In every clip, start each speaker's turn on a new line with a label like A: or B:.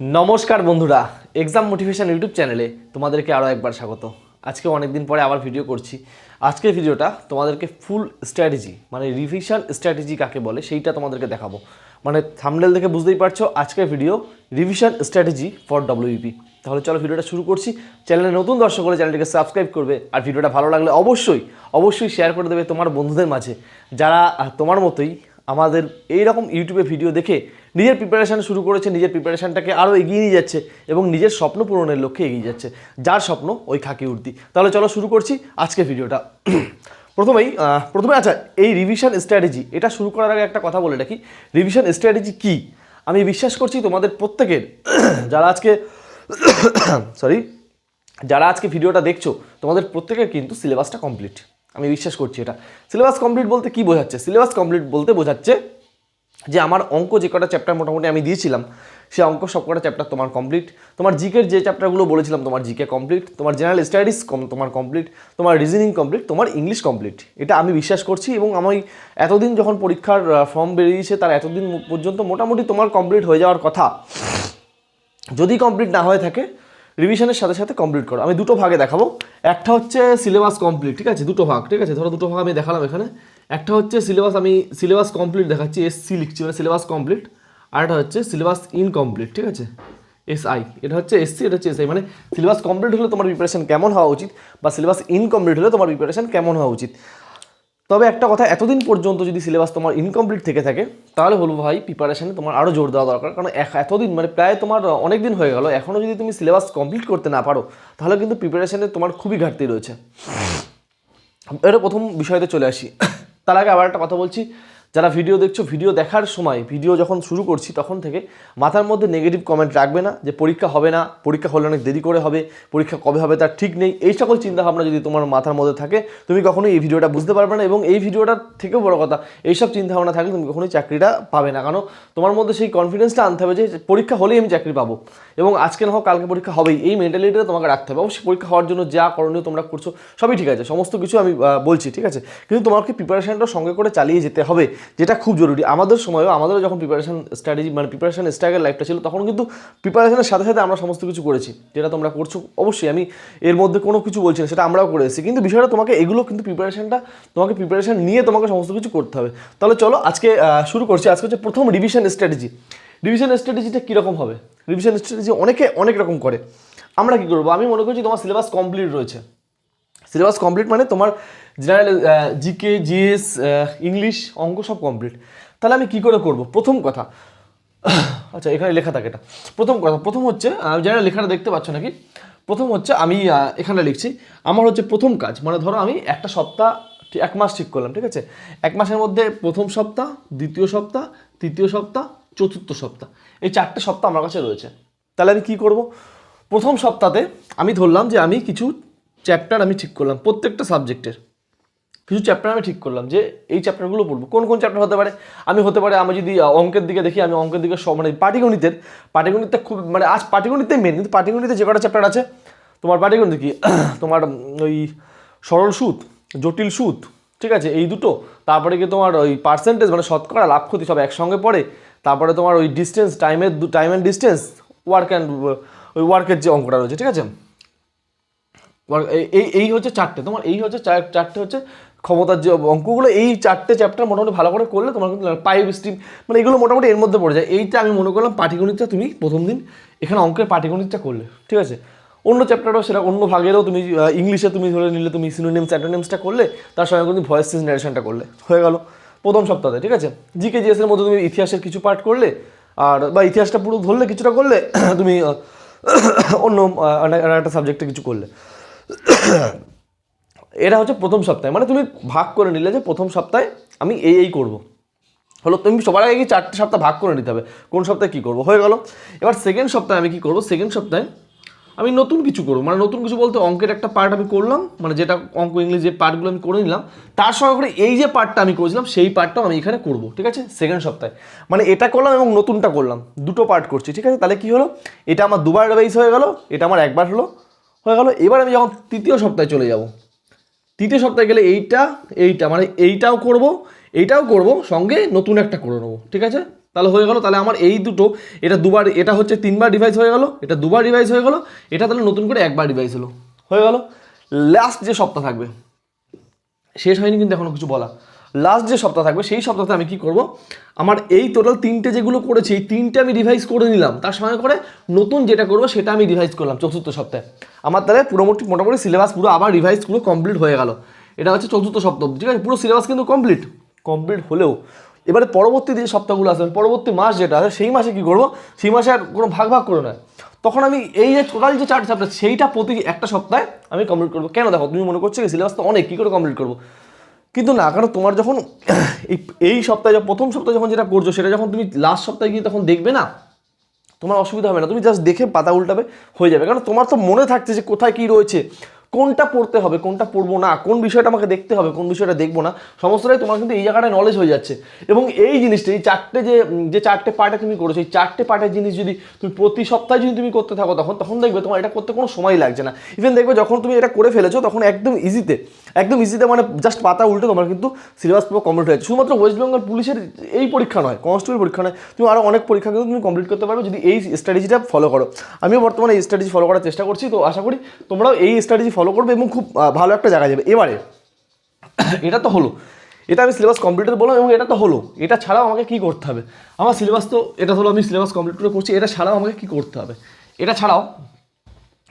A: নমস্কার বন্ধুরা exam motivation YouTube চ্যানেলে তোমাদেরকে আরও একবার স্বাগত। আজকে অনেক দিন পরে আবার ভিডিও করছি। আজকের ভিডিওটা তোমাদেরকে ফুল স্ট্র্যাটেজি মানে রিভিশন স্ট্র্যাটেজি কাকে বলে সেইটা তোমাদেরকে দেখাবো। মানে থামনেল দেখে বুঝতেই পারছ, আজকের video revision strategy for WP তাহলে চলো ভিডিওটা শুরু করছি। চ্যানেলে নতুন দর্শক হলে চ্যানেলটিকে সাবস্ক্রাইব করবে। আর ভিডিওটা ভালো লাগলে অবশ্যই অবশ্যই শেয়ার করে দেবে তোমার বন্ধুদের মাঝে। যারা তোমার মতোই আমাদের এই রকম ইউটিউবে ভিডিও দেখে নিজের প্রিপারেশান শুরু করেছে, নিজের প্রিপারেশানটাকে আরও এগিয়ে নিয়ে যাচ্ছে এবং নিজের স্বপ্ন পূরণের লক্ষ্যে এগিয়ে যাচ্ছে। যার স্বপ্ন? ওই খাকি উঠতি তাহলে চলো শুরু করছি আজকের ভিডিওটা। প্রথমেই প্রথমে আচ্ছা এই রিভিশন স্ট্র্যাটেজি এটা শুরু করার আগে একটা কথা বলে রাখি। রিভিশন স্ট্র্যাটেজি কি? আমি বিশ্বাস করছি তোমাদের প্রত্যেকের, যারা আজকে সরি যারা আজকে ভিডিওটা দেখছ, তোমাদের প্রত্যেকের কিন্তু সিলেবাসটা কমপ্লিট আমি বিশ্বাস করছি এটা। সিলেবাস কমপ্লিট বলতে কি বোঝাচ্ছে? সিলেবাস কমপ্লিট বলতে বোঝাচ্ছে যে আমার অঙ্ক যে কটা চ্যাপ্টার মোটামুটি আমি দিয়েছিলাম, সে অঙ্ক সব কটা চ্যাপ্টার তোমার কমপ্লিট তোমার জিকের যে চ্যাপ্টারগুলো বলেছিলাম, তোমার জিকে কমপ্লিট তোমার জেনারেল স্টাডিজ কম তোমার কমপ্লিট তোমার রিজনিং কমপ্লিট তোমার ইংলিশ কমপ্লিট এটা আমি বিশ্বাস করছি এবং আমি এতদিন যখন পরীক্ষার ফর্ম বেরিয়েছে, তার এতদিন পর্যন্ত মোটামুটি তোমার কমপ্লিট হয়ে যাওয়ার কথা। যদি কমপ্লিট না হয়ে থাকে রিভিশনের সাথে সাথে কমপ্লিট করো। আমি দুটো ভাগে দেখাবো। একটা হচ্ছে সিলেবাস কমপ্লিট ঠিক আছে? দুটো ভাগ, ঠিক আছে? ধরো দুটো ভাগ আমি দেখালাম এখানে। একটা হচ্ছে সিলেবাস আমি সিলেবাস কমপ্লিট দেখাচ্ছি এসসি লিখছি মানে সিলেবাস কমপ্লিট আর একটা হচ্ছে সিলেবাস ইনকমপ্লিট ঠিক আছে? এস আই এটা হচ্ছে এসসি এটা হচ্ছে এস এসআই মানে সিলেবাস কমপ্লিট হলে তোমার প্রিপারেশন কেমন হওয়া উচিত বা সিলেবাস ইনকমপ্লিট হলে তোমার প্রিপারেশন কেমন হওয়া উচিত। তবে একটা কথা, এতদিন পর্যন্ত যদি সিলেবাস তোমার ইনকমপ্লিট থেকে থাকে, তাহলে বলব ভাই প্রিপারেশানে তোমার আরও জোর দেওয়া দরকার। কারণ এতদিন মানে প্রায় তোমার অনেক দিন হয়ে গেল এখনও যদি তুমি সিলেবাস কমপ্লিট করতে না পারো, তাহলে কিন্তু প্রিপারেশানে তোমার খুবই ঘাটতি রয়েছে। এটা প্রথম বিষয়তে চলে আসি। তার আগে আবার একটা কথা বলছি যারা ভিডিও দেখছ ভিডিও দেখার সময় ভিডিও যখন শুরু করছি, তখন থেকে মাথার মধ্যে নেগেটিভ কমেন্ট রাখবে না যে পরীক্ষা হবে না, পরীক্ষা হলে অনেক দেরি করে হবে, পরীক্ষা কবে হবে তার ঠিক নেই। এই সকল চিন্তাভাবনা যদি তোমার মাথার মধ্যে থাকে, তুমি কখনোই এই ভিডিওটা বুঝতে পারবে না এবং এই ভিডিওটার থেকেও বড় কথা এইসব চিন্তাভাবনা থাকলে তুমি কখনোই চাকরিটা পাবে না। কারণ তোমার মধ্যে সেই কনফিডেন্সটা আনতে হবে যে পরীক্ষা হলেই আমি চাকরি পাবো। এবং আজকে না হোক, কালকে পরীক্ষা হবেই, এই মেন্টালিটিটা তোমাকে রাখতে হবে। অবশ্যই পরীক্ষা হওয়ার জন্য যা করণীয় তোমরা করছ, সবই ঠিক আছে। সমস্ত কিছু আমি বলছি, ঠিক আছে? কিন্তু তোমাকে প্রিপারেশনটা সঙ্গে করে চালিয়ে যেতে হবে। যেটা খুব জরুরি। আমাদের সময়ও, আমাদেরও যখন প্রিপারেশন স্ট্র্যাটেজি মানে প্রিপারেশন স্ট্রাগের লাইফটা ছিল, তখন কিন্তু প্রিপারেশনের সাথে সাথে আমরা সমস্ত কিছু করেছি। যেটা তোমরা করছ, অবশ্যই আমি এর মধ্যে কোনো কিছু বলছি না, সেটা আমরাও করে এসেছি। কিন্তু বিষয়টা তোমাকে, এগুলো কিন্তু প্রিপারেশনটা তোমাকে প্রিপারেশন নিয়ে তোমাকে সমস্ত কিছু করতে হবে। তাহলে চলো আজকে শুরু করছি। আজকে হচ্ছে প্রথম রিভিশন স্ট্র্যাটেজি রিভিশন স্ট্র্যাটেজিটা কীরকম হবে? রিভিশন স্ট্র্যাটেজি অনেকে অনেক রকম করে। আমরা কী করব? আমি মনে করছি তোমার সিলেবাস কমপ্লিট রয়েছে। সিলেবাস কমপ্লিট মানে তোমার জেনারেল জিকে জিএস ইংলিশ অঙ্ক সব কমপ্লিট তাহলে আমি কি করে করব? প্রথম কথা আচ্ছা এখানে লেখা থাকে এটা। প্রথম কথা, প্রথম হচ্ছে যারা লেখাটা দেখতে পাচ্ছ নাকি? প্রথম হচ্ছে আমি এখানে লিখছি, আমার হচ্ছে প্রথম কাজ মানে ধরো আমি একটা সপ্তাহ, এক মাস ঠিক করলাম, ঠিক আছে? এক মাসের মধ্যে প্রথম সপ্তাহ, দ্বিতীয় সপ্তাহ, তৃতীয় সপ্তাহ, চতুর্থ সপ্তাহ, এই চারটে সপ্তাহ আমার কাছে রয়েছে। তাহলে আমি কি করব? প্রথম সপ্তাহে আমি ধরলাম যে আমি কিছু চ্যাপ্টার আমি ঠিক করলাম, প্রত্যেকটা সাবজেক্টের কিছু চ্যাপ্টার আমি ঠিক করলাম যে এই চ্যাপ্টারগুলো পড়ব কোন কোন চ্যাপ্টার হতে পারে? আমি হতে পারে আমি যদি অঙ্কের দিকে দেখি, আমি অঙ্কের দিকে সব মানে পাটিগণিতের পাটিগণিতটা খুব মানে আজ পাটিগণিতটাই মেন কিন্তু পাটিগণিতে যে কটা চ্যাপ্টার আছে, তোমার পাটিগণিত কি? তোমার ওই সরল সুদ জটিল সুদ ঠিক আছে, এই দুটো। তারপরে কি তোমার ওই পার্সেন্টেজ মানে শতকরা, লাভ, ক্ষতি সব একসঙ্গে পড়ে। তারপরে তোমার ওই ডিস্টেন্স টাইমের time and distance work and ওই ওয়ার্কের যে অঙ্কটা রয়েছে, ঠিক আছে? এই- এই হচ্ছে চারটে। তোমার এই হচ্ছে চার- চারটে হচ্ছে ক্ষমতার যে অঙ্কগুলো, এই চারটে চ্যাপ্টার মোটামুটি ভালো করে করলে তোমার কিন্তু পাইপ স্ট্রিম মানে এগুলো মোটামুটি এর মধ্যে পড়ে যায়। এইটা আমি মনে করলাম পাটিগণিতটা তুমি প্রথম দিন এখানে অঙ্কের পাটিগণিতটা করলে, ঠিক আছে? অন্য চ্যাপ্টারও সেটা, অন্য ভাগেরও তুমি ইংলিশে তুমি ধরে নিলে তুমি সিনোনিমস অ্যান্টোনিমসটা করলে, তার সঙ্গে কিন্তু ভয়েস জেনারেশনটা করলে, হয়ে গেল প্রথম সপ্তাহে ঠিক আছে? জিকে জিএসের মধ্যে তুমি ইতিহাসের কিছু পার্ট করলে, আর, বা ইতিহাসটা পুরো ধরলে কিছুটা করলে, তুমি, অন্য একটা সাবজেক্টে কিছু করলে। এটা হচ্ছে প্রথম সপ্তাহে। মানে তুমি ভাগ করে নিলে যে প্রথম সপ্তাহে আমি এই এই করব। হলো তুমি সবার আগে কি চারটে সপ্তাহ ভাগ করে নিতে হবে? কোন সপ্তাহে কী করব? হয়ে গেল। এবার সেকেন্ড সপ্তাহে আমি কী করব? সেকেন্ড সপ্তাহে আমি নতুন কিছু করব। মানে নতুন কিছু বলতে অঙ্কের একটা পার্ট আমি করলাম। মানে যেটা অঙ্ক ইংলিশ যে পার্টগুলো আমি করে নিলাম। তার সঙ্গে করে এই যে পার্টটা আমি করেছিলাম, সেই পার্টটাও আমি এখানে করব। ঠিক আছে? সেকেন্ড সপ্তাহে। মানে এটা করলাম এবং নতুনটা করলাম। দুটো পার্ট করছি। ঠিক আছে? তাহলে কি হলো? এটা আমার দুবার রিভাইজ হয়ে গেল। এটা আমার একবার হলো। হয়ে গেল। এবার আমি যখন তৃতীয় সপ্তাহে চলে যাব। তৃতীয় সপ্তাহে গেলে এইটা এইটা মানে এইটাও করব এইটাও করব, সঙ্গে নতুন একটা করে নেব, ঠিক আছে? তাহলে হয়ে গেল, তাহলে আমার এই দুটো, এটা দুবার, এটা হচ্ছে তিনবার ডিভাইস হয়ে গেল, এটা দুবার ডিভাইস হয়ে গেল, এটা তাহলে নতুন করে একবার ডিভাইস হলো, হয়ে গেল। লাস্ট যে সপ্তাহ থাকবে, শেষ হয়নি কিন্তু এখনও কিছু বলা। লাস্ট যে সপ্তাহ থাকবে, সেই সপ্তাহে আমি কি করব? আমার এই টোটাল তিনটে যেগুলো করেছি, এই তিনটে আমি রিভাইজ করে নিলাম। তার সঙ্গে করে নতুন যেটা করব, সেটা আমি রিভাইজ করলাম চতুর্থ সপ্তাহে। আমার তাহলে পুরোমোটি মোটামুটি সিলেবাস পুরো আবার রিভাইজ পুরো কমপ্লিট হয়ে গেল। এটা হচ্ছে চতুর্থ সপ্তাহ ঠিক আছে? পুরো সিলেবাস কিন্তু কমপ্লিট কমপ্লিট হলেও, এবারে পরবর্তী যে সপ্তাহগুলো আসবে পরবর্তী মাস যেটা আছে, সেই মাসে কি করব? সেই মাসে আর কোনো ভাগ ভাগ করে নয়। তখন আমি এই যে টোটাল যে চারটে চ্যাপ্টার সেইটা প্রতি একটা সপ্তাহে আমি কমপ্লিট করব। কেন দেখো, তুমি মনে করছ সিলেবাস তো অনেক, কী করে কমপ্লিট করব? কিন্তু না, কারণ তোমার যখন এই এই সপ্তাহে প্রথম সপ্তাহে যখন যেটা করছ, সেটা যখন তুমি লাস্ট সপ্তাহে গিয়ে তখন দেখবে না, তোমার অসুবিধা হবে না। তুমি জাস্ট দেখে পাতা উল্টাবে, হয়ে যাবে। কারণ তোমার তো মনে থাকছে যে কোথায় কী রয়েছে। কোনটা পড়তে হবে, কোনটা পড়ব না, কোন বিষয়টা আমাকে দেখতে হবে, কোন বিষয়টা দেখব না, সমস্তটাই তোমার কিন্তু এই জায়গাটায় নলেজ হয়ে যাচ্ছে। এবং এই জিনিসটা, এই চারটে যে যে চারটে পার্টে তুমি করেছ, এই চারটে পার্টের জিনিস যদি তুমি প্রতি সপ্তাহে যদি তুমি করতে থাকো তখন তখন দেখবে তোমার এটা করতে কোনো সময় লাগছে না। ইভেন দেখবে যখন তুমি এটা করে ফেলেছো, তখন একদম ইজিতে একদম ইজিতে মানে জাস্ট পাতা উল্টে তোমার কিন্তু সিলেবাস পুরো কমপ্লিট হয়েছে শুধুমাত্র ওয়েস্ট বেঙ্গল পুলিশের এই পরীক্ষা নয় কনস্টেবল পরীক্ষা নয়, তুমি আরও অনেক পরীক্ষা কিন্তু তুমি কমপ্লিট করতে পারবে যদি এই স্ট্র্যাটেজিটা ফলো করো। আমিও বর্তমানে এই স্ট্র্যাটেজি ফলো করার চেষ্টা করছি, তো আশা করি তোমরাও এই স্ট্র্যাটেজি ফলো করবে এবং খুব ভালো একটা জায়গায় যাবে। এবারে, এটা তো হলো। এটা আমি সিলেবাস কমপ্লিটেড বললাম এবং এটা তো হলো। এটা ছাড়াও আমাকে কি করতে হবে? আমার সিলেবাস তো, এটা হলো আমি সিলেবাস কমপ্লিট করে করছি এটা ছাড়াও আমাকে কি করতে হবে? এটা ছাড়াও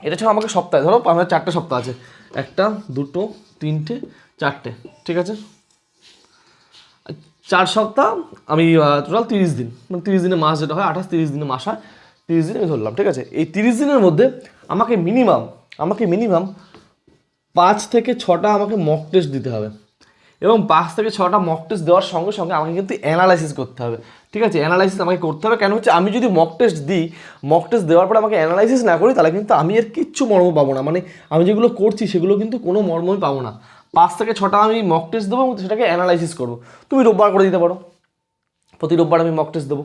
A: এটা ছাড়াও আমাকে সপ্তাহে, ধরো আমার চারটে সপ্তাহ আছে। একটা, দুটো, তিনটে, চারটে, ঠিক আছে? চার সপ্তাহ, আমি টোটাল তিরিশ দিন। মানে তিরিশ দিনে মাস যেটা হয়, আঠাশ, তিরিশ দিনে মাস হয়, তিরিশ দিন আমি ধরলাম, ঠিক আছে? এই তিরিশ দিনের মধ্যে আমাকে মিনিমাম আমাকে মিনিমাম পাঁচ থেকে ছটা আমাকে মক টেস্ট দিতে হবে। এবং পাঁচ থেকে ছটা মক টেস্ট দেওয়ার সঙ্গে সঙ্গে আমাকে কিন্তু অ্যানালাইসিস করতে হবে। ঠিক আছে? অ্যানালাইসিস আমাকে করতে হবে। কেন হচ্ছে আমি যদি মক টেস্ট দিই মক টেস্ট দেওয়ার পরে আমাকে অ্যানালাইসিস না করি, তাহলে কিন্তু আমি এর কিচ্ছু মর্ম পাবো না। মানে আমি যেগুলো করছি, সেগুলো কিন্তু কোনো মর্মই পাবো না। পাঁচ থেকে ছটা আমি মক টেস্ট দেবো এবং সেটাকে অ্যানালাইসিস করব। তুমি রোববার করে দিতে পারো। প্রতি রোববার আমি মক টেস্ট দেবো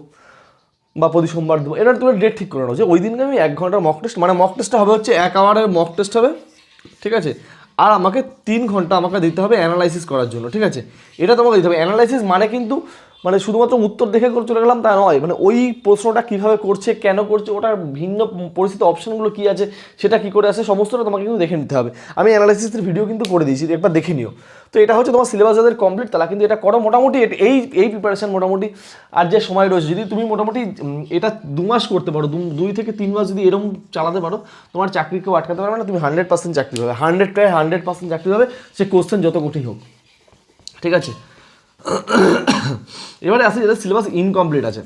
A: বা প্রতি সোমবার দেবো। এটা তুমি ডেট ঠিক করে নাও যে ওই দিনকে আমি এক ঘণ্টার মক টেস্ট মানে মক টেস্টটা হবে হচ্ছে এক আওয়ারের মক টেস্ট হবে। ঠিক আছে? আর আমাকে তিন ঘণ্টা আমাকে দিতে হবে অ্যানালাইসিস করার জন্য, ঠিক আছে? এটা তোমাকে দিতে হবে। অ্যানালাইসিস মানে কিন্তু মানে শুধুমাত্র উত্তর দেখে করে চলে গেলাম তা নয় মানে ওই প্রশ্নটা কীভাবে করছে, কেন করছে, ওটার ভিন্ন পরিস্থিতি অপশানগুলো কী আছে, সেটা কী করে আছে সমস্তটা তোমাকে কিন্তু দেখে নিতে হবে। আমি অ্যানালাইসিসের ভিডিও কিন্তু করে দিয়েছি, একবার দেখে নিও। তো এটা হচ্ছে তোমার সিলেবাস যাদের কমপ্লিট তারা কিন্তু এটা করো মোটামুটি এই এই প্রিপারেশান মোটামুটি, আর যে সময় রয়েছে, যদি তুমি মোটামুটি এটা দু মাস করতে পারো দুই থেকে তিন মাস যদি এরকম চালাতে পারো, তোমার চাকরি কেউ আটকাতে পারবে না, তুমি হান্ড্রেড পার্সেন্ট চাকরি পাবে। হান্ড্রেড প্রায় হান্ড্রেড পার্সেন্ট চাকরি পাবে, সে কোশ্চেন যত কঠিন হোক। ঠিক আছে? এবারে আসি যাদের সিলেবাস ইনকমপ্লিট আছে।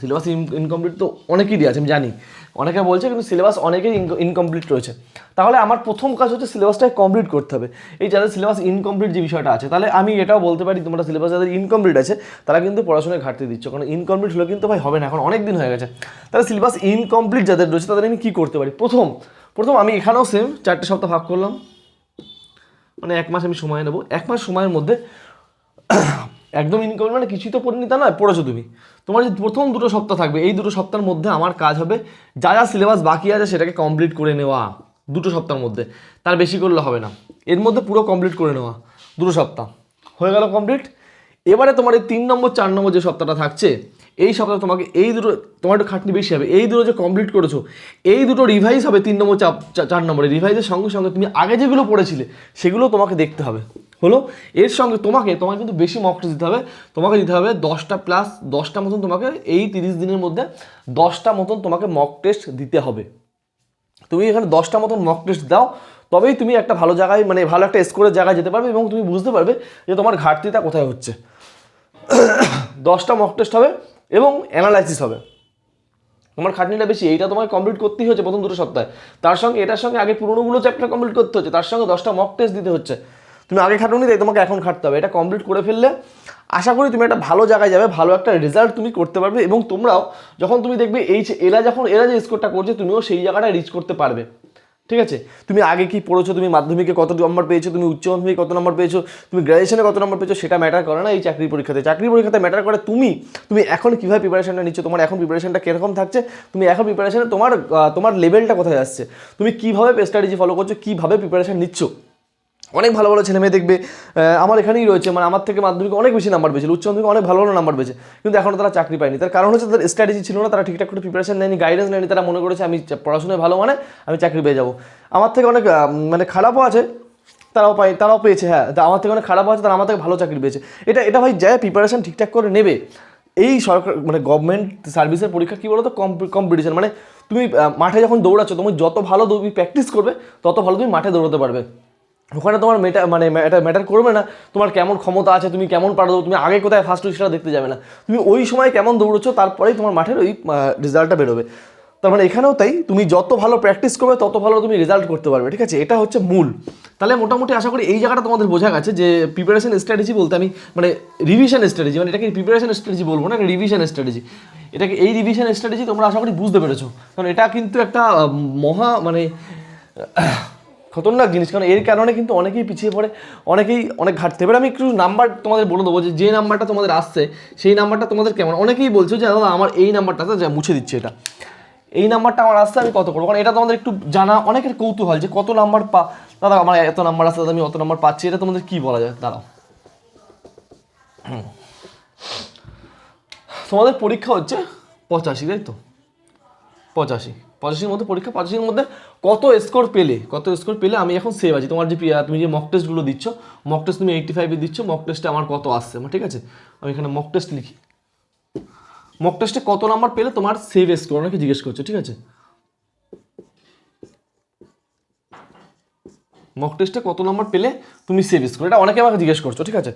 A: সিলেবাস ইনকমপ্লিট তো অনেকেরই আছে, আমি জানি। অনেকে বলছে কিন্তু সিলেবাস অনেকের ইনকমপ্লিট রয়েছে। তাহলে আমার প্রথম কাজ হচ্ছে সিলেবাসটাকে কমপ্লিট করতে হবে। এই যাদের সিলেবাস ইনকমপ্লিট যে বিষয়টা আছে, তাহলে আমি এটাও বলতে পারি, তোমরা সিলেবাস যাদের ইনকমপ্লিট আছে, তারা কিন্তু পড়াশোনায় ঘাটতি দিচ্ছ। কারণ ইনকমপ্লিট হলে কিন্তু ভাই হবে না, এখন অনেক দিন হয়ে গেছে। তাহলে সিলেবাস ইনকমপ্লিট যাদের রয়েছে, তাদের আমি কী করতে পারি? প্রথম প্রথম আমি এখানেও সেম চারটে সপ্তাহ ভাগ করলাম। মানে এক মাস আমি সময় নেব। এক মাস সময়ের মধ্যে একদম ইনকাম মানে কিছুই তো পড়িনি তা নয়, পড়েছো তুমি। তোমার যে প্রথম দুটো সপ্তাহ থাকবে, এই দুটো সপ্তাহের মধ্যে আমার কাজ হবে যা যা সিলেবাস বাকি আছে সেটাকে কমপ্লিট করে নেওয়া, দুটো সপ্তাহের মধ্যে। তার বেশি করলে হবে না। এর মধ্যে পুরো কমপ্লিট করে নেওয়া, দুটো সপ্তাহ। হয়ে গেল কমপ্লিট এবারে তোমার এই তিন নম্বর, চার নম্বর যে সপ্তাহটা থাকছে, এই সপ্তাহে তোমাকে এই দুটো, তোমার একটু খাটনি বেশি হবে। এই দুটো যে কমপ্লিট করেছ, এই দুটো রিভাইজ হবে তিন নম্বর চার নম্বরে। রিভাইজের সঙ্গে সঙ্গে তুমি আগে যেগুলো পড়েছিলে, সেগুলো তোমাকে দেখতে হবে। হলো, এর সঙ্গে তোমাকে তোমাকে কিন্তু বেশি মক টেস্ট দিতে হবে। তোমাকে দিতে হবে দশটা প্লাস দশটা মতন তোমাকে এই তিরিশ দিনের মধ্যে দশটা মতন তোমাকে মক টেস্ট দিতে হবে। তুমি এখানে দশটা মতন মক টেস্ট দাও, তবেই তুমি একটা ভালো জায়গায় মানে ভালো একটা স্কোরের জায়গায় যেতে পারবে এবং তুমি বুঝতে পারবে যে তোমার ঘাটতিটা কোথায় হচ্ছে। দশটা মক টেস্ট হবে এবং অ্যানালাইসিস হবে। তোমার খাটনিটা বেশি, এইটা তোমাকে কমপ্লিট করতেই হচ্ছে প্রথম দুটো সপ্তাহে। তার সঙ্গে, এটার সঙ্গে আগে পুরোনোগুলো চ্যাপ্টার কমপ্লিট করতে হচ্ছে, তার সঙ্গে দশটা মক টেস্ট দিতে হচ্ছে। তুমি আগে খাটুনি, তাই তোমাকে এখন খাটতে হবে। এটা কমপ্লিট করে ফেললে আশা করি তুমি একটা ভালো জায়গায় যাবে, ভালো একটা রেজাল্ট তুমি করতে পারবে এবং তোমরাও যখন তুমি দেখবে এই এরা যখন, এরা যে স্কোরটা করছে, তুমিও সেই জায়গাটায় রিচ করতে পারবে। ঠিক আছে? তুমি আগে কি পড়েছো, তুমি মাধ্যমিকে কত নম্বর পেয়েছ, তুমি উচ্চ মাধ্যমিকে কত নম্বর পেয়েছ, তুমি গ্র্যাজুয়েশনে কত নম্বর পেয়েছ, সেটা ম্যাটার করে না এই চাকরি পরীক্ষাতে। চাকরি পরীক্ষাতে ম্যাটার করে তুমি তুমি এখন কীভাবে প্রিপারেশনটা নিচ্ছ, তোমার এখন প্রিপারেশনটা কীরকম থাকছে, তুমি এখন প্রিপারেশনে তোমার তোমার লেভেলটা কোথায় আসছে, তুমি কীভাবে স্ট্র্যাটেজি ফলো করছ, কীভাবে প্রিপারেশন নিচ্ছ। অনেক ভালো ভালো ছেলে মেয়ে দেখবে আমার এখানেই রয়েছে মানে আমার থেকে মাধ্যমিকে অনেক বেশি নাম্বার পেয়েছিল উচ্চ মাধ্যমিকে অনেক ভালো ভালো নাম্বার পেয়েছে, কিন্তু এখনও তারা চাকরি পায়নি। তার কারণ হচ্ছে তাদের স্ট্র্যাটেজি ছিল না, তারা ঠিকঠাক করে প্রিপারেশন নেয়নি গাইডেন্স নেয়নি, তারা মনে করেছে আমি পড়াশোনায় ভালো মানে আমি চাকরি পেয়ে যাব। আমার থেকে অনেক মানে খারাপও আছে, তারাও পাই তারাও পেয়েছে হ্যাঁ তা আমার থেকে অনেক খারাপ আছে, তারা আমার থেকে ভালো চাকরি পেয়েছে। এটা এটা ভাই যায় প্রিপারেশন ঠিকঠাক করে নেবে। এই সরকার মানে গভর্নমেন্ট সার্ভিসের পরীক্ষা কী বলো তো কম্পিটিশন মানে তুমি মাঠে যখন দৌড়াচ্ছ, তুমি যত ভালো তুমি প্র্যাকটিস করবে, তত ভালো তুমি মাঠে দৌড়াতে পারবে। ওখানে তোমার মেটা মানে এটা ম্যাটার করবে না। তোমার কেমন ক্ষমতা আছে, তুমি কেমন পারো, তুমি আগে কোথায় ফার্স্ট হই সেটা দেখতে যাবে না। তুমি ওই সময় কেমন দৌড়চ্ছ, তারপরেই তোমার মাঠের ওই রেজাল্টটা বেরোবে। তার মানে এখানেও তাই, তুমি যত ভালো প্র্যাকটিস করবে, তত ভালো তুমি রেজাল্ট করতে পারবে, ঠিক আছে? এটা হচ্ছে মূল। তাহলে মোটামুটি আশা করি এই জায়গাটা তোমাদের বোঝা গেছে যে প্রিপারেশন স্ট্র্যাটেজি বলতে আমি মানে রিভিশন স্ট্র্যাটেজি মানে এটাকে প্রিপারেশন স্ট্র্যাটেজি বলব না রিভিশন স্ট্র্যাটেজি এটাকে এই রিভিশন স্ট্র্যাটেজি তোমরা আশা করি বুঝতে পেরেছ। কারণ এটা কিন্তু একটা মহা মানে খতরনাক জিনিস, কারণ এর কারণে কিন্তু অনেকেই পিছিয়ে পড়ে, অনেকেই অনেক ঘাটতে। এবার আমি একটু নাম্বার তোমাদের বলে দেবো যে যে নাম্বারটা তোমাদের আসছে, সেই নাম্বারটা তোমাদের কেমন? অনেকেই বলছো যে দাদা আমার এই নাম্বারটা যা মুছে দিচ্ছে এটা। এই নাম্বারটা আমার আসছে, আমি কত করব? কারণ এটা তোমাদের একটু জানা অনেকের কৌতূহল যে, কত নাম্বার পা, দাদা, আমার এত নাম্বার আসছে, দাদা, আমি অত নাম্বার পাচ্ছি, এটা তোমাদের কী বলা যায়? দাঁড়াও। তোমাদের পরীক্ষা হচ্ছে পঁচাশি, তাই তো? পঁচাশি। পঁচাশির মধ্যে পরীক্ষা, পঁচাশির মধ্যে কত স্কোর পেলে, কত স্কোর পেলে আমি এখন সেভ আছি। তোমার যে তুমি যে মক টেস্টগুলো দিচ্ছ মক টেস্ট তুমি এইটটি ফাইভে দিচ্ছ মক টেস্টে আমার কত আসছে, ঠিক আছে? আমি এখানে মক টেস্ট লিখি। মক টেস্টে কত নাম্বার পেলে তোমার সেভ স্কোর অনেকে জিজ্ঞেস করছ, ঠিক আছে? মক টেস্টে কত নাম্বার পেলে তুমি সেভ স্কোর এটা অনেকে আমাকে জিজ্ঞেস করছ, ঠিক আছে?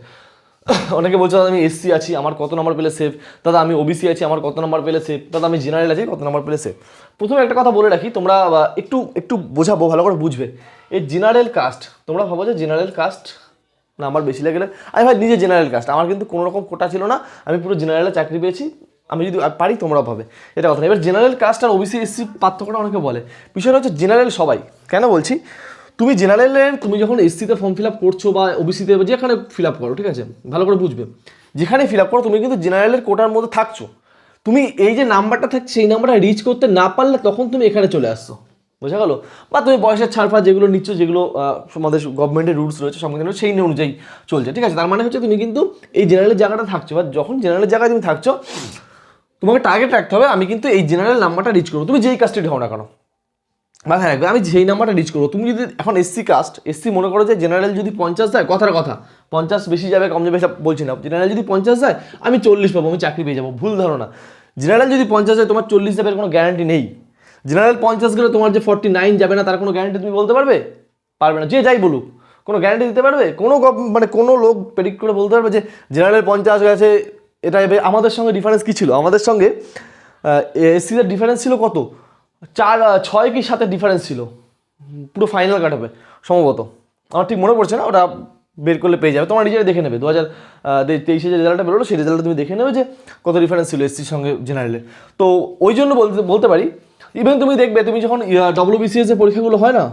A: অনেকে বলছো, দাদা, আমি এসসি আছি, আমার কত নাম্বার পেলে সেভ দাদা, আমি ওবিসি আছি, আমার কত নাম্বার পেলে সেভ দাদা, আমি জেনারেল আছি, কত নাম্বার পেলে সেভ প্রথমে একটা কথা বলে রাখি, তোমরা একটু একটু বোঝাবো, ভালো করে বুঝবে। এই জেনারেল কাস্ট তোমরা ভাবো যে জেনারেল কাস্ট না, আমার বেশি লাগলে আমি ভাই নিজে জেনারেল কাস্ট আমার কিন্তু কোনো রকম কোটা ছিল না, আমি পুরো জেনারেলে চাকরি পেয়েছি, আমি যদি পারি তোমরা পাবে। এটা কথা। এবার জেনারেল কাস্ট আর ওবিসি এসসি পার্থক্যটা অনেকে বলে। বিষয়টা হচ্ছে জেনারেল সবাই। কেন বলছি? তুমি জেনারেলের তুমি যখন এসসিতে ফর্ম ফিল আপ করছ বা ওবিসিতে যেখানে ফিল আপ করো, ঠিক আছে? ভালো করে বুঝবে। যেখানে ফিল আপ করো, তুমি কিন্তু জেনারেলের কোটার মধ্যে থাকছো। তুমি এই যে নাম্বারটা থাকছে সেই নাম্বারটা রিচ করতে না পারলে তখন তুমি এখানে চলে আসছো। বোঝা গেল? বা তুমি বয়সের ছাড়ফা যেগুলো নিচ্ছ, যেগুলো আমাদের গভর্নমেন্টের রুলস রয়েছে সংবিধান সেই অনুযায়ী চলছে, ঠিক আছে? তার মানে হচ্ছে তুমি কিন্তু এই জেনারেলের জায়গাটা থাকছো। বা যখন জেনারেলের জায়গায় তুমি থাকছো, তোমাকে টার্গেট রাখতে হবে, আমি কিন্তু এই জেনারেল নাম্বারটা রিচ করব। তুমি যেই কাজটি হও না কেন মাথায় রাখবে আমি সেই নাম্বারটা রিচ করব, তুমি যদি এখন এসসি কাস্ট এসসি মনে করো যে জেনারেল যদি পঞ্চাশ দেয়, কথার কথা, পঞ্চাশ বেশি যাবে কম যাবে সব বলছি না জেনারেল যদি পঞ্চাশ দেয়, আমি চল্লিশ পাবো, আমি চাকরি পেয়ে যাব, ভুল ধারণা। জেনারেল যদি পঞ্চাশ যায় তোমার চল্লিশ যাবে কোনো গ্যারান্টি নেই। জেনারেল পঞ্চাশ গেলে তোমার যে ফর্টি নাইন যাবে না, তার কোনো গ্যারান্টি তুমি বলতে পারবে? পারবে না, যে যাই বলুক, কোনো গ্যারান্টি দিতে পারবে? কোনো মানে কোনো লোক প্রেডিক্ট করে বলতে পারবে যে জেনারেল পঞ্চাশ গেছে, এটা আমাদের সঙ্গে ডিফারেন্স কী ছিল? আমাদের সঙ্গে এসসিদের ডিফারেন্স ছিল কত? চার ছয় কি সাথে ডিফারেন্স ছিল। পুরো ফাইনাল কাট হবে, সম্ভবত। আমার ঠিক মনে পড়ছে না, ওটা বের করলে পেয়ে যাবে। তোমার নিজেরা দেখে নেবে। দু হাজার তেইশে যে রেজাল্টটা বেরোলো, সেই রেজাল্টটা তুমি দেখে নেবে যে কত ডিফারেন্স ছিল এসসির সঙ্গে জেনারেলের তো ওই জন্য বলতে বলতে পারি ইভেন তুমি দেখবে, তুমি যখন ডব্লিউ বিসিএস এর পরীক্ষাগুলো হয় না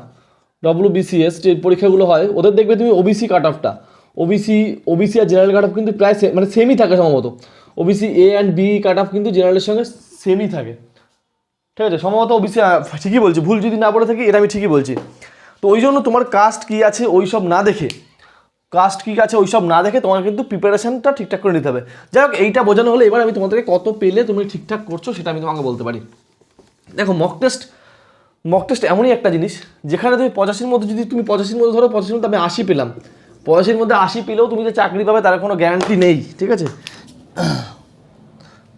A: ডব্লিউ বিসিএস যে পরীক্ষাগুলো হয়, ওদের দেখবে তুমি ওবিসি কাট অফটা ওবিসি ওবিসি আর জেনারেল কাট অফ কিন্তু প্রায় মানে সেমই থাকে সম্ভবত। OBC A and B cut off কিন্তু জেনারেলের সঙ্গে সেমই থাকে। ঠিক আছে, সম্ভবত ওবিসি ঠিকই বলছি, ভুল যদি না বলে থাকি, এটা আমি ঠিকই বলছি। তো ওই জন্য তোমার কাস্ট কী আছে, ওই সব না দেখে কাস্ট কী আছে, ওই সব না দেখে তোমার কিন্তু প্রিপারেশানটা ঠিকঠাক করে নিতে হবে। যাই হোক, এইটা বোঝানো হলে এবার আমি তোমাদেরকে কত পেলে তুমি ঠিকঠাক করছ সেটা আমি তোমাকে বলতে পারি। দেখো মক টেস্ট মক টেস্ট এমনই একটা জিনিস, যেখানে তুমি পঁচাশির মধ্যে যদি তুমি পঁচাশির মধ্যে ধরো, পঁচাশির মধ্যে আমি আশি পেলাম। পঁচাশির মধ্যে আশি পেলেও তুমি যে চাকরি পাবে, তার কোনো গ্যারান্টি নেই, ঠিক আছে?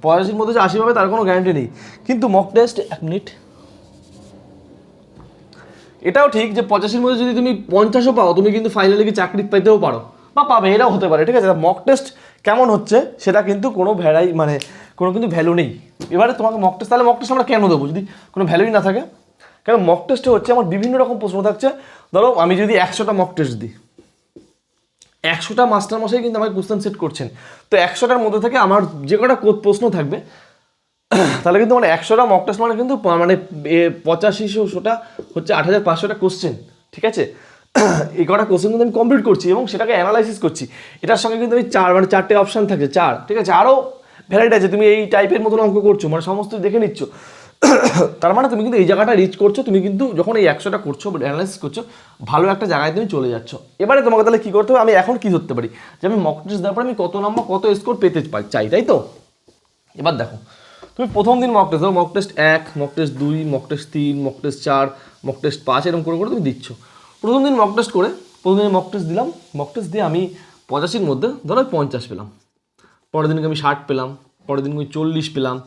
A: পঁচাশির মধ্যে যে আশি পাবে, তার কোনো গ্যারান্টি নেই। কিন্তু মক টেস্ট এক মিনিট এটাও ঠিক যে পঁচাশির মধ্যে যদি তুমি পঞ্চাশও পাও, তুমি কিন্তু ফাইনালি কি চাকরি পেতেও পারো। বা পাবে, এটাও হতে পারে, ঠিক আছে? মক টেস্ট কেমন হচ্ছে, সেটা কিন্তু কোনো ভ্যারাই মানে কোনো কিন্তু ভ্যালু নেই। এবারে তোমাকে মক টেস্ট তাহলে মক টেস্ট আমরা কেন দেবো? যদি কোনো ভ্যালুই না থাকে। কেন? মক টেস্টে হচ্ছে আমার বিভিন্ন রকম প্রশ্ন থাকছে। ধরো, আমি যদি একশোটা মক টেস্ট দিই। একশোটা মাস্টার মশাই কিন্তু আমাকে কোশ্চেন সেট করছেন। তো একশোটার মধ্যে থেকে আমার যে কটা প্রশ্ন থাকবে, তাহলে কিন্তু মানে একশোটা মক টেস্ট মানে কিন্তু মানে পঁচাশিশোটা হচ্ছে আট হাজার পাঁচশোটা কোশ্চেন ঠিক আছে? এই কটা কোশ্চেন কিন্তু আমি কমপ্লিট করছি এবং সেটাকে অ্যানালাইসিস করছি। এটার সঙ্গে কিন্তু আমি চার মানে চারটে অপশান থাকছে, চার, ঠিক আছে? আরও ভ্যারাইটি আছে, তুমি এই টাইপের মতন অঙ্ক করছ মানে সমস্ত দেখে নিচ্ছ। তার মানে তুমি কিন্তু এই জায়গাটা রিচ করছ তুমি কিন্তু যখন এই একশোটা করছ অ্যানালাইসিস করছ ভালো একটা জায়গায় তুমি চলে যাচ্ছ এবারে তোমাকে তাহলে কী করতে হবে আমি এখন কী ধরতে পারি যে আমি মক টেস্ট দেওয়ার পরে আমি কত নাম্বার কত স্কোর পেতে চাই তাই তো এবার দেখো তুমি প্রথম দিন মক টেস্ট ধরো মক টেস্ট এক মক টেস্ট দুই মক টেস্ট তিন মক টেস্ট চার মক টেস্ট পাঁচ এরকম করে করে তুমি দিচ্ছ প্রথম দিন মক টেস্ট করে প্রথম দিন মক টেস্ট দিলাম মক টেস্ট দিয়ে আমি পঁচাশির মধ্যে ধরো পঞ্চাশ পেলাম পরের দিনকে আমি ষাট পেলাম পরের দিনকে আমি চল্লিশ পেলাম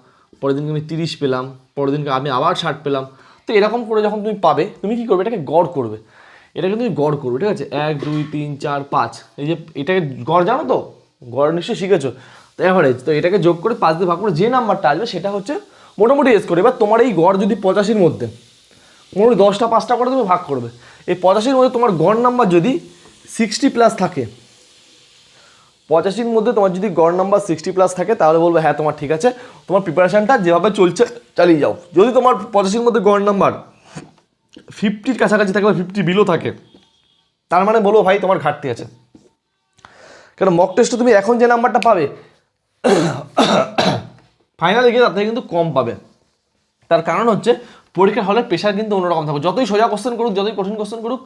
A: পরের দিনকে আমি তিরিশ পেলাম, পরের দিনকে আমি আবার ষাট পেলাম। তো এরকম করে যখন তুমি পাবে, তুমি কী করবে? এটাকে গড় করবে। এটাকে তুমি গড় করবে, ঠিক আছে? এক, দুই, তিন, চার, পাঁচ। এই যে এটাকে গড় জানো তো? গড় নিশ্চয়ই শিখেছো। তো অ্যাভারেজ তো এটাকে যোগ করে পাঁচ দিয়ে ভাগ করে যে নাম্বারটা আসবে, সেটা হচ্ছে মোটামুটি এস করে এবার তোমার এই গড় যদি পঁচাশির মধ্যে, মোটামুটি দশটা, পাঁচটা করে তুমি ভাগ করবে। এই পঁচাশির মধ্যে তোমার গড় নাম্বার যদি সিক্সটি প্লাস থাকে পঁচাশির মধ্যে তোমার যদি গড় নাম্বার সিক্সটি প্লাস থাকে, তাহলে বলবে হ্যাঁ তোমার ঠিক আছে। তোমার প্রিপারেশানটা যেভাবে চলছে, চালিয়ে যাও। যদি তোমার পঁচাশির মধ্যে গড় নাম্বার ফিফটির কাছাকাছি থাকে বা ফিফটি বিলো থাকে, তার মানে বলব ভাই তোমার ঘাটতি আছে। কেন মক টেস্টে তুমি এখন যে নাম্বারটা পাবে ফাইনালে গিয়ে তার থেকে কিন্তু কম পাবে তার কারণ হচ্ছে, পরীক্ষার হলের প্রেশার কিন্তু অন্যরকম থাকবে যতই সোজা কোশ্চেন করুক, যতই কঠিন কোশ্চেন করুক,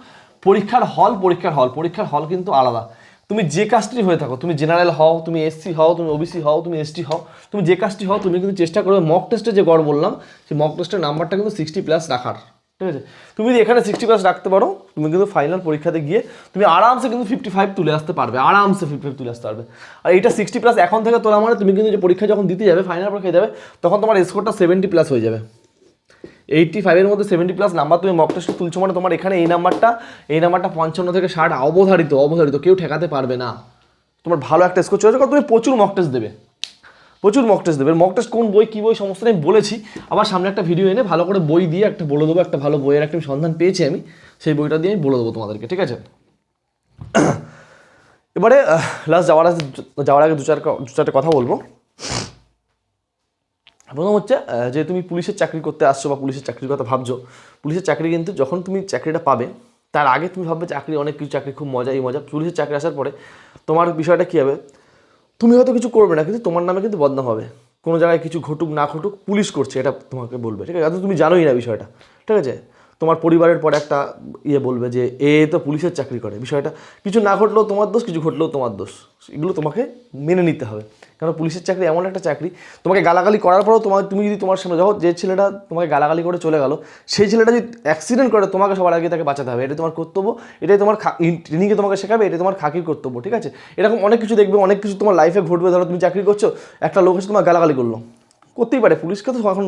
A: পরীক্ষার হল পরীক্ষার হল পরীক্ষার হল কিন্তু আলাদা। তুমি যে কাজটি হয়ে থাকো, তুমি জেনারেল হও, তুমি এসসি হও, তুমি ওবিসি হও, তুমি এসটি হও, তুমি যে কাজটি হও, তুমি কিন্তু চেষ্টা করবে মক টেস্টে যে গড় বললাম, সেই মক টেস্টের নাম্বারটা কিন্তু সিক্সটি প্লাস রাখার, ঠিক আছে? তুমি যদি এখানে সিক্সটি প্লাস রাখতে পারো, তুমি কিন্তু ফাইনাল পরীক্ষাতে গিয়ে তুমি আরামসে কিন্তু ফিফটি ফাইভ তুলে আসতে পারবে, আরামসে ফিফটি ফাইভ তুলে আসতে পারবে। আর এটা সিক্সটি প্লাস এখন থেকে তোলা মানে তুমি কিন্তু যে পরীক্ষা যখন দিতে যাবে ফাইনাল পরীক্ষা যাবে, তখন তোমার স্কোরটা সেভেন্টি প্লাস হয়ে যাবে। এইটটি ফাইভের মধ্যে সেভেন্টি প্লাস নাম্বার তুমি মক টেস্টে তুলছো মানে তোমার এখানে এই নাম্বারটা এই নাম্বারটা পঞ্চান্ন থেকে ষাট অবধারিত অবধারিত, কেউ ঠেকাতে পারবে না। তোমার ভালো একটা স্কোর কারণ তুমি প্রচুর মক টেস্ট দেবে। প্রচুর মক টেস্ট দেবে। মক টেস্ট কোন বই, কী বই, সমস্ত আমি বলেছি। আবার সামনে একটা ভিডিও এনে ভালো করে বই দিয়ে একটা বলে দেবো, একটা ভালো বইয়ের একটা সন্ধান পেয়েছি আমি। সেই বইটা দিয়ে আমি বলে দেবো তোমাদেরকে, ঠিক আছে? এবারে লাস্ট যাওয়ার আগে যাওয়ার আগে দু চার দু চারটে কথা বলব। প্রথম হচ্ছে যে তুমি পুলিশের চাকরি করতে আসছো বা পুলিশের চাকরির কথা ভাবছ, পুলিশের চাকরি কিন্তু যখন তুমি চাকরিটা পাবে, তার আগে তুমি ভাববে চাকরি, অনেক কিছু চাকরি, খুব মজা এই মজা। পুলিশের চাকরি আসার পরে তোমার বিষয়টা কী হবে? তুমি হয়তো কিছু করবে না, কিন্তু তোমার নামে কিন্তু বদনাম হবে। কোনো জায়গায় কিছু ঘটুক, না ঘটুক, পুলিশ করছে, এটা তোমাকে বলবে, ঠিক আছে? তুমি জানোই না বিষয়টা, ঠিক আছে? তোমার পরিবারের পরে একটা ইয়ে বলবে যে, এ তো পুলিশের চাকরি করে। বিষয়টা, কিছু না ঘটলেও তোমার দোষ, কিছু ঘটলেও তোমার দোষ। এগুলো তোমাকে মেনে নিতে হবে। কারণ পুলিশের চাকরি এমন একটা চাকরি, তোমাকে গালাগালি করার পরেও তোমার, তুমি যদি তোমার সামনে যাও যে ছেলেটা তোমাকে গালাগালি করে চলে গেল, সেই ছেলেটা যদি অ্যাক্সিডেন্ট করে, তোমাকে সবার আগে তাকে বাঁচাতে হবে। এটা তোমার কর্তব্য, এটাই তোমার ট্রেনিংয়ে তোমাকে শেখাবে এটা তোমার খাকির কর্তব্য, ঠিক আছে? এরকম অনেক কিছু দেখবে, অনেক কিছু তোমার লাইফে ঘটবে। ধরো তুমি চাকরি করছ, একটা লোক এসে তোমার গালাগালি করল। করতেই পারে, পুলিশকে তো এখন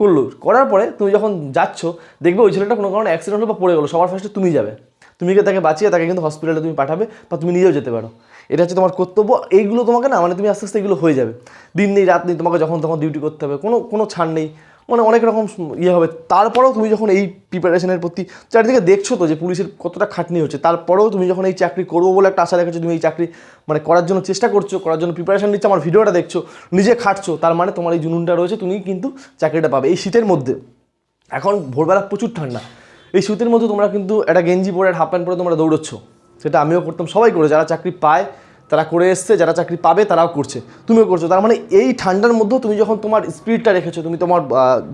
A: করল। করার পরে তুমি যখন যাচ্ছ, দেখবে ওই ছেলেটা কোনো কারণে অ্যাক্সিডেন্ট হলো বা পড়ে গেলো, সবার ফার্স্টে তুমি যাবে। তুমি কি তাকে বাঁচিয়ে তাকে কিন্তু হসপিটালে তুমি পাঠাবে বা তুমি নিজেও যেতে পারো। এটা হচ্ছে তোমার কর্তব্য, এইগুলো তোমাকে না মানে তুমি আস্তে আস্তে এগুলো হয়ে যাবে। দিন নেই, রাত নেই, তোমাকে যখন তখন ডিউটি করতে হবে, কোনো কোনো ছাড় নেই। মানে অনেক রকম ইয়ে হবে। তারপরেও তুমি যখন এই প্রিপারেশনের প্রতি চারিদিকে দেখছ তো যে পুলিশের কতটা খাটনি হচ্ছে, তারপরেও তুমি যখন এই চাকরি করব বলে একটা আশা রেখেছো, তুমি এই চাকরি মানে করার জন্য চেষ্টা করছ, করার জন্য প্রিপারেশন নিচ্ছে, আমার ভিডিওটা দেখছ, নিজে খাটছো, তার মানে তোমার এই জুনুনটা রয়েছে, তুমি কিন্তু চাকরিটা পাবে। এই শীতের মধ্যে, এখন ভোরবেলা প্রচুর ঠান্ডা, এই শীতের মধ্যে তোমরা কিন্তু একটা গেঞ্জি পরে হাফ প্যান্ট পরে তোমরা দৌড়চ্ছ। সেটা আমিও করতাম, সবাই করে যারা চাকরি পায় তারা করে এসছে, যারা চাকরি পাবে তারাও করছে, তুমিও করছ। তার মানে এই ঠান্ডার মধ্যেও তুমি যখন তোমার স্পিরিটটা রেখেছো, তুমি তোমার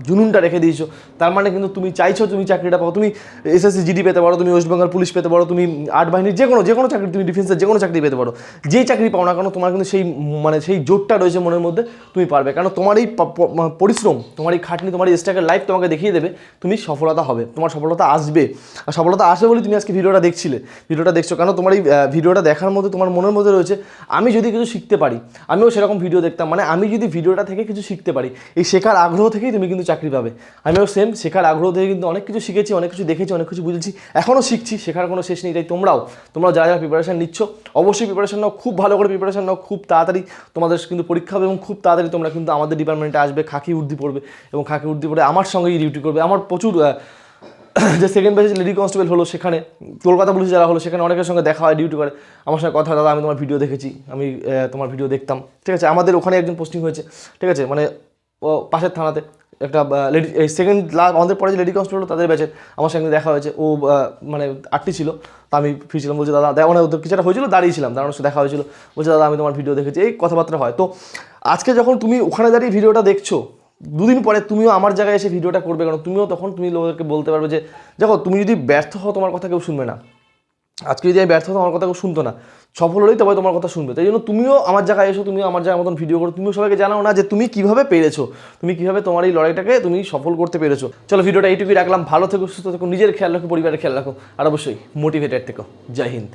A: জুনুনটা রেখে দিয়েছ, তার মানে কিন্তু তুমি চাইছো তুমি চাকরিটা পাও। তুমি এসএসসি জিডি পেতে পারো, তুমি ওয়েস্ট বেঙ্গল পুলিশ পেতে পারো, তুমি আর্ট বাহিনীর যে কোনো যে কোনো চাকরি, তুমি ডিফেন্সের যে কোনো চাকরি পেতে পারো। যেই চাকরি পাও না কেন, তোমার কিন্তু সেই মানে সেই জোরটা রয়েছে মনের মধ্যে তুমি পারবে। কারণ তোমার এই প- প- মা- পরিশ্রম, তোমার এই খাটনি, তোমার এই স্ট্রাগের লাইফ তোমাকে দেখিয়ে দেবে, তুমি সফলতা হবে, তোমার সফলতা আসবে। আর সফলতা আসবে বলে তুমি আজকে ভিডিওটা দেখছিলে। ভিডিওটা দেখছ কেন? তোমার এই ভিডিওটা দেখার মধ্যে তোমার মনের মধ্যে রয়েছে আমি যদি কিছু শিখতে পারি, আমিও সেরকম ভিডিও দেখতাম মানে আমি যদি ভিডিওটা থেকে কিছু শিখতে পারি, এই শেখার আগ্রহ থেকেই তুমি কিন্তু চাকরি পাবে। আমিও সেম শেখার আগ্রহ থেকে কিন্তু অনেক কিছু শিখেছি, অনেক কিছু দেখেছি, অনেক কিছু বুঝেছি এখনও শিখছি, শেখার কোনো শেষ নেই। তাই তোমরাও তোমরা যারা যারা প্রিপারেশান নিচ্ছ, অবশ্যই প্রিপারেশান নাও, খুব ভালো করে প্রিপারেশন নাও, খুব তাড়াতাড়ি তোমাদের কিন্তু পরীক্ষা হবে এবং খুব তাড়াতাড়ি তোমরা কিন্তু আমাদের ডিপার্টমেন্টে আসবে, খাকি উর্দি পড়বে এবং খাকি উর্দি পড়ে আমার সঙ্গেই ডিউটি করবে। আমার প্রচুর যে সেকেন্ড ব্যাচে লেডি কনস্টেবল হলো সেখানে, কলকাতা পুলিশ যারা হলো সেখানে অনেকের সঙ্গে দেখা হয় ডিউটি করে। আমার সঙ্গে কথা দাদা, আমি তোমার ভিডিও দেখেছি, আমি তোমার ভিডিও দেখতাম। ঠিক আছে, আমাদের ওখানে একজন পোস্টিং হয়েছে। ঠিক আছে মানে ও পাশের থানাতে একটা লেডি এই সেকেন্ড লাস্ট আমাদের পরে যে লেডি কনস্টেবল হলো তাদের ব্যাচের আমার সঙ্গে দেখা হয়েছে। ও মানে আটটি ছিল, তা আমি ফিরছিলাম, বলছে, দাদা মানে ওদের কিছু একটা হয়েছিল, দাঁড়িয়েছিলাম, দাঁড়ানোর সাথে দেখা হয়েছিল। বলছে, দাদা, আমি তোমার ভিডিও দেখেছি। এই কথাবার্তা হয়। তো আজকে যখন তুমি ওখানে দাঁড়িয়ে ভিডিওটা দেখছ দুদিন পরে তুমিও আমার জায়গায় এসে ভিডিওটা করবে, কারণ তুমিও তখন তুমি লোকেরকে বলতে পারবে যে, দেখো, তুমি যদি ব্যর্থ হও, তোমার কথা কেউ শুনবে না। আজকে যদি আমি ব্যর্থ হতো আমার কথা কেউ শুনতো না। সফল হলেই তবে তোমার কথা শুনবে। তাই জন্য তুমিও আমার জায়গায় এসো, তুমিও আমার জায়গার মতন ভিডিও করো। তুমিও সবাইকে জানাও না যে, তুমি কীভাবে পেরেছ? তুমি কীভাবে তোমার এই লড়াইটাকে তুমি সফল করতে পেরেছ? চলো, ভিডিওটা এইটুকুই রাখলাম। ভালো থেকো, সুস্থ থেকো, নিজের খেয়াল রাখো, পরিবারের খেয়াল রাখো, আর অবশ্যই মোটিভেটেড থেকো। জয় হিন্দ।